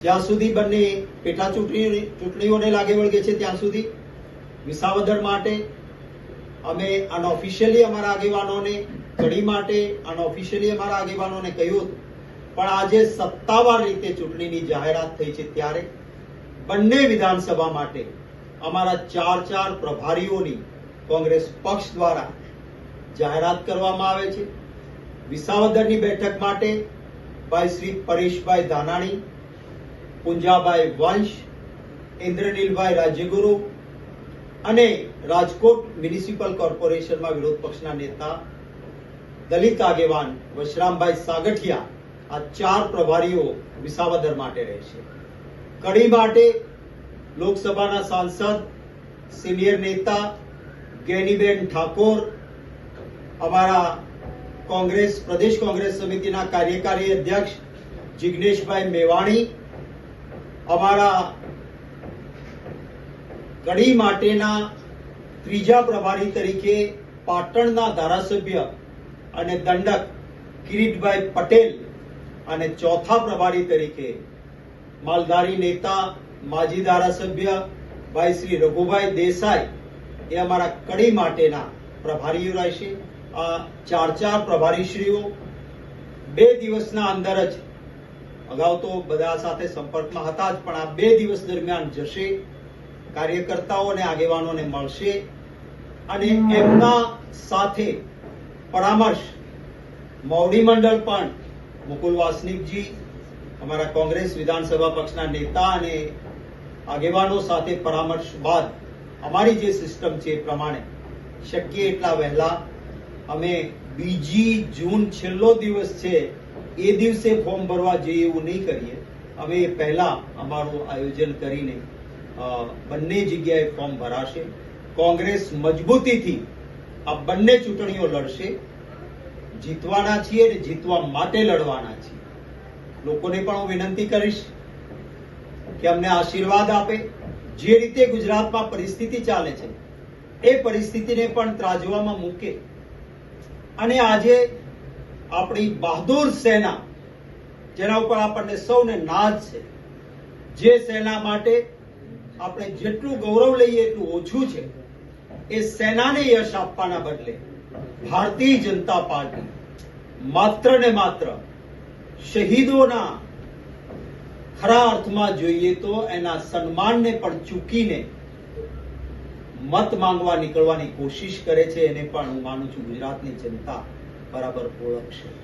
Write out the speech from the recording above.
જ્યાં સુધી બંને પેટા ચૂંટણી ચૂંટણીઓને લાગે વળગે છે, ત્યાં સુધી વિસાવદર માટે અમે અનઓફિશિયલી અમારા આગેવાનોને, કડી માટે અનઓફિશિયલી અમારા આગેવાનોને કહ્યું પણ આજે સત્તાવાર રીતે ચૂંટણીની જાહેરાત થઈ છે ત્યારે બંને વિધાનસભા માટે અમારા ચાર ચાર પ્રભારીઓની કોંગ્રેસ પક્ષ દ્વારા જાહેરાત કરવામાં આવે છે. વિસાવદરની બેઠક માટે ભાઈ શ્રી પરેશભાઈ ધાનાણી પુંજાભાઈ વંશ, ઇન્દ્રનીલભાઈ રાજ્યગુરુ અને રાજકોટ મ્યુનિસિપલ કોર્પોરેશનમાં વિરોધ પક્ષના નેતા દલિત આગેવાન વશરામભાઈ સાગઠિયા આ ચાર પ્રભારીઓ વિસાવદર માટે રહેશે કડી માટે લોકસભાના સાંસદ, સિનિયર નેતા ગેનીબેન ઠાકોર, અમારા કોંગ્રેસ, પ્રદેશ કોંગ્રેસ સમિતિના કાર્યકારી અધ્યક્ષ જિગ્નેશભાઈ મેવાણી અમારા કડી માટેના ત્રીજા પ્રભારી તરીકે પાટણના ધારાસભ્ય અને દંડક કિરીટભાઈ પટેલ અને ચોથા પ્રભારી તરીકે માલધારી નેતા, માજી ધારાસભ્ય ભાઈ શ્રી રઘુભાઈ દેસાઈ એ અમારા કડી માટેના પ્રભારીઓ રહેશે. આ ચાર ચાર પ્રભારીશ્રીઓ બે દિવસના અંદર જ અગાઉ તો બધા સાથે સંપર્કમાં હતા જ, પણ આ બે દિવસ દરમિયાન જશે કાર્યકર્તાઓ અને આગેવાનોને મળશે અને એમના સાથે પરામર્શ. મૌડી મંડળ પણ, મુકુલ વાસનિકજી, અમારા કોંગ્રેસ વિધાનસભા પક્ષના નેતા અને આગેવાનો સાથે પરામર્શ બાદ અમારી જે સિસ્ટમ છે એ પ્રમાણે શક્ય એટલા વહેલા અમે બીજી જૂન છેલ્લો દિવસ છે એ દિવસે ફોર્મ ભરવા જઈએ એવું નહીં કરીએ. હવે એ પહેલા અમારું આયોજન કરીને બંને જગ્યાએ ફોર્મ ભરાશે. કોંગ્રેસ મજબૂતીથી આ બંને ચૂંટણીઓ લડશે. જીતવાના છીએ અને જીતવા માટે લડવાના છીએ. લોકોને પણ હું વિનંતી કરીશ કે અમને આશીર્વાદ આપે. જે રીતે ગુજરાતમાં પરિસ્થિતિ ચાલે છે, એ પરિસ્થિતિને પણ ત્રાજવામાં મૂકે. અને આજે આપણી બહાદુર સેના, જેના ઉપર આપણને સૌને નાજ છે. જે સેના માટે આપણે જેટલું ગૌરવ લઈએ એટલું ઓછું છે. એ સેનાને યશ આપવાના બદલે ભારતીય જનતા પાર્ટી માત્ર ને માત્ર શહીદોના ખરા અર્થમાં જોઈએ તો એના સન્માનને પણ ચૂકીને મત માંગવા નીકળવાની કોશિશ કરે છે. એને પણ હું માનું છું ગુજરાતની જનતા બરાબર ઓળખશે